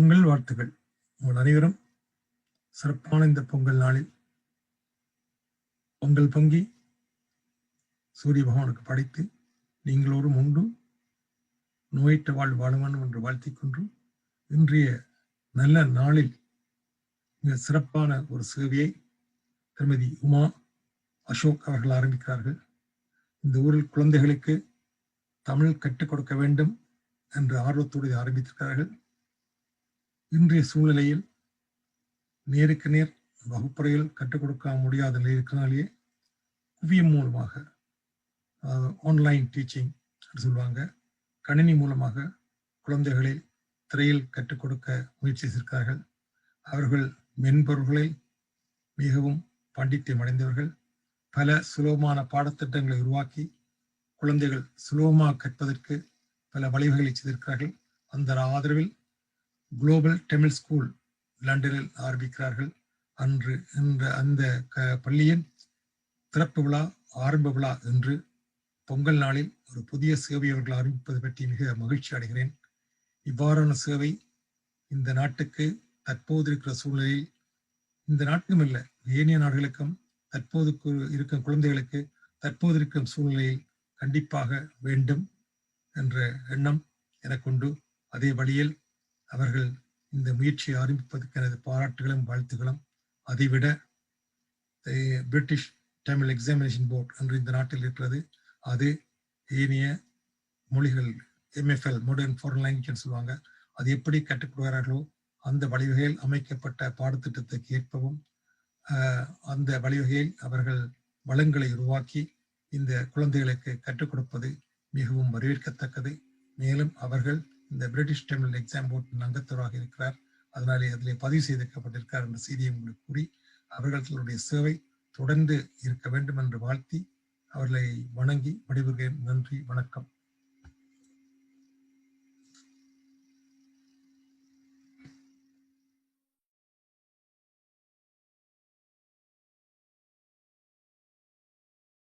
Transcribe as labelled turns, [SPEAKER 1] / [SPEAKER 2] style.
[SPEAKER 1] பொங்கல் வாழ்த்துகள் உங்கள் அனைவரும் சிறப்பான இந்த பொங்கல் நாளில் பொங்கல் பொங்கி சூரிய பகவானுக்கு படைத்து நீங்களோரும் உண்டு. நோயிட்ட வாழ் வாழ என்று வாழ்த்திக் கொன்று இன்றைய நல்ல நாளில் மிக சிறப்பான ஒரு சேவையை திருமதி உமா அசோக் அவர்கள் ஆரம்பிக்கிறார்கள். இந்த ஊரில் குழந்தைகளுக்கு தமிழ் கற்றுக் கொடுக்க வேண்டும் என்ற ஆர்வத்தோடு ஆரம்பித்திருக்கிறார்கள். இன்றைய சூழ்நிலையில் நேருக்கு நேர் வகுப்பறையில் கற்றுக் கொடுக்க முடியாத நிலை இருக்கிறனாலேயே குவியம் மூலமாக ஆன்லைன் டீச்சிங் சொல்லுவாங்க. கணினி மூலமாக குழந்தைகளை திரையில் கற்றுக் கொடுக்க முயற்சி செய்திருக்கிறார்கள். அவர்கள் மென்பொருள்களில் மிகவும் பண்டித்தியம் அடைந்தவர்கள் பல சுலபமான பாடத்திட்டங்களை உருவாக்கி குழந்தைகள் சுலபமாக கற்பதற்கு பல வழிவகைகளை செய்திருக்கிறார்கள். அந்த ஆதரவில் குளோபல் தமிழ் ஸ்கூல் லண்டனில் ஆரம்பிக்கிறார்கள். அன்று இந்த அந்த க பள்ளியின் திறப்பு விழா ஆரம்ப விழா என்று பொங்கல் நாளில் ஒரு புதிய சேவை அவர்கள் ஆரம்பிப்பது பற்றி மிக மகிழ்ச்சி அடைகிறேன். இவ்வாறான சேவை இந்த நாட்டுக்கு தற்போது இருக்கிற சூழ்நிலையில் இந்த நாட்டுக்கும் இல்லை ஏனைய நாடுகளுக்கும் தற்போது இருக்கும் குழந்தைகளுக்கு தற்போது இருக்கும் சூழ்நிலையில் கண்டிப்பாக வேண்டும் என்ற எண்ணம் எனக்குண்டு. அதே வழியில் அவர்கள் இந்த முயற்சியை ஆரம்பிப்பதற்கு எனது பாராட்டுகளும் வாழ்த்துகளும் அதைவிட பிரிட்டிஷ் தமிழ் எக்ஸாமினேஷன் போர்ட் என்று இந்த நாட்டில் இருக்கிறது. அது ஏனைய மொழிகள் எம்எஃப்எல் மாடர்ன் ஃபாரின் லாங்குவேஜ் சொல்லுவாங்க. அது எப்படி கற்றுக்கொள்கிறார்களோ அந்த வழிவகையில் அமைக்கப்பட்ட பாடத்திட்டத்துக்கு ஏற்பவும் அந்த வழிவகையில் அவர்கள் வளங்களை உருவாக்கி இந்த குழந்தைகளுக்கு கற்றுக் கொடுப்பது மிகவும் வரவேற்கத்தக்கது. மேலும் அவர்கள் இந்த பிரிட்டிஷ் தமிழ் எக்ஸாம் போர்டின் அங்கத்தவராக இருக்கிறார். அதனாலே அதில் பதிவு செய்திருக்கப்பட்டிருக்கிறார் என்ற செய்தியை உங்களுக்கு கூறி அவர்களுடைய சேவை தொடர்ந்து இருக்க வேண்டும் என்று வாழ்த்தி அவர்களை வணங்கி விடைபெறுகிறேன். நன்றி வணக்கம்.